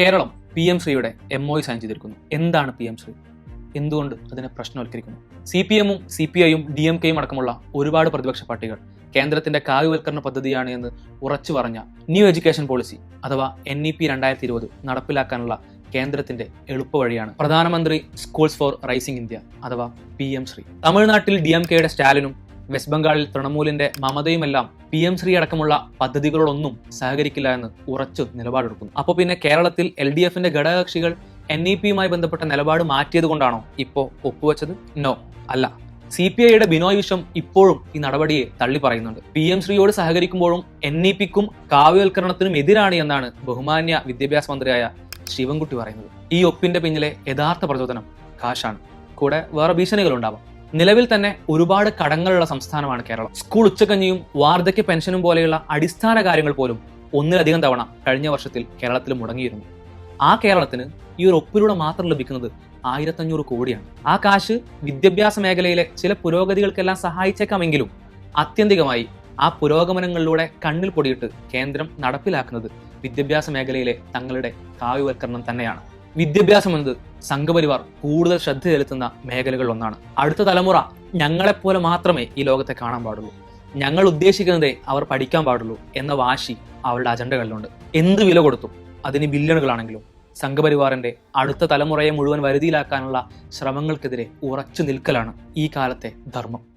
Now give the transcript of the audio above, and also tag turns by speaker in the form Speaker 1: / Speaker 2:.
Speaker 1: Keralam P M ശ്രീയുടെ M O sign ചെയ്തിരിക്കുന്നു. എന്താണ് പി എം ശ്രീ എന്തുകൊണ്ട് അതിനെ പ്രശ്നവൽക്കരിക്കുന്നു? സി പി എമ്മും സി പി ഐയും ഡി എം കെയും അടക്കമുള്ള ഒരുപാട് പ്രതിപക്ഷ പാർട്ടികൾ കേന്ദ്രത്തിന്റെ കാവ്യവൽക്കരണ പദ്ധതിയാണ് എന്ന് ഉറച്ചു പറഞ്ഞ ന്യൂ എഡ്യൂക്കേഷൻ പോളിസി അഥവാ എൻ ഇ പി രണ്ടായിരത്തി ഇരുപത് നടപ്പിലാക്കാനുള്ള കേന്ദ്രത്തിന്റെ എളുപ്പവഴിയാണ് പ്രധാനമന്ത്രി സ്കൂൾസ് ഫോർ റൈസിംഗ് ഇന്ത്യ അഥവാ പി എം ശ്രീ. തമിഴ്നാട്ടിൽ ഡി എം കെയുടെ സ്റ്റാലിനും വെസ്റ്റ് ബംഗാളിൽ തൃണമൂലിന്റെ മമതയുമെല്ലാം പി എം ശ്രീ അടക്കമുള്ള പദ്ധതികളോടൊന്നും സഹകരിക്കില്ല എന്ന് ഉറച്ചു നിലപാടെടുക്കുന്നു. അപ്പോൾ പിന്നെ കേരളത്തിൽ എൽ ഡി എഫിന്റെ ഘടകകക്ഷികൾ എൻ ഇ പിയുമായി ബന്ധപ്പെട്ട നിലപാട് മാറ്റിയത് കൊണ്ടാണോ ഇപ്പോൾ ഒപ്പുവെച്ചത്? നോ അല്ല. സി പി ഐയുടെ ബിനോയ് വിശ്വം ഇപ്പോഴും ഈ നടപടിയെ തള്ളി പറയുന്നുണ്ട്. പി എം ശ്രീയോട് സഹകരിക്കുമ്പോഴും എൻ ഇ പിക്കും കാവ്യവൽക്കരണത്തിനും എതിരാണ് എന്നാണ് ബഹുമാന്യ വിദ്യാഭ്യാസ മന്ത്രിയായ ശിവൻകുട്ടി പറയുന്നത്. ഈ ഒപ്പിന്റെ പിന്നിലെ യഥാർത്ഥ പ്രചോദനം കാശാണ്. കൂടെ വേറെ ഭീഷണികളുണ്ടാവാം. നിലവിൽ തന്നെ ഒരുപാട് കടങ്ങളുള്ള സംസ്ഥാനമാണ് കേരളം. സ്കൂൾ ഉച്ചക്കഞ്ഞിയും വാർദ്ധക്യ പെൻഷനും പോലെയുള്ള അടിസ്ഥാന കാര്യങ്ങൾ പോലും ഒന്നിലധികം തവണ കഴിഞ്ഞ വർഷത്തിൽ കേരളത്തിൽ മുടങ്ങിയിരുന്നു. ആ കേരളത്തിന് ഈ ഒരു ഒപ്പിലൂടെ മാത്രം ലഭിക്കുന്നത് ആയിരത്തഞ്ഞൂറ് കോടിയാണ്. ആ കാശ് വിദ്യാഭ്യാസ മേഖലയിലെ ചില പുരോഗതികൾക്കെല്ലാം സഹായിച്ചേക്കാമെങ്കിലും അത്യന്തികമായി ആ പുരോഗമനങ്ങളിലൂടെ കണ്ണിൽ പൊടിയിട്ട് കേന്ദ്രം നടപ്പിലാക്കുന്നത് വിദ്യാഭ്യാസ മേഖലയിലെ തങ്ങളുടെ കാവ്യവൽക്കരണം തന്നെയാണ്. വിദ്യാഭ്യാസം എന്നത് സംഘപരിവാർ കൂടുതൽ ശ്രദ്ധ ചെലുത്തുന്ന മേഖലകൾ ഒന്നാണ് അടുത്ത തലമുറ ഞങ്ങളെപ്പോലെ മാത്രമേ ഈ ലോകത്തെ കാണാൻ പാടുള്ളൂ. ഞങ്ങൾ ഉദ്ദേശിക്കുന്നതേ അവർ പഠിക്കാൻ പാടുള്ളൂ എന്ന വാശി അവരുടെ അജണ്ടകളിലുണ്ട്. എന്ത് വില കൊടുത്തു അതിന് ബില്യണുകളാണെങ്കിലും സംഘപരിവാറിന്റെ അടുത്ത തലമുറയെ മുഴുവൻ വരുതിയിലാക്കാനുള്ള ശ്രമങ്ങൾക്കെതിരെ ഉറച്ചു നിൽക്കലാണ് ഈ കാലത്തെ ധർമ്മം.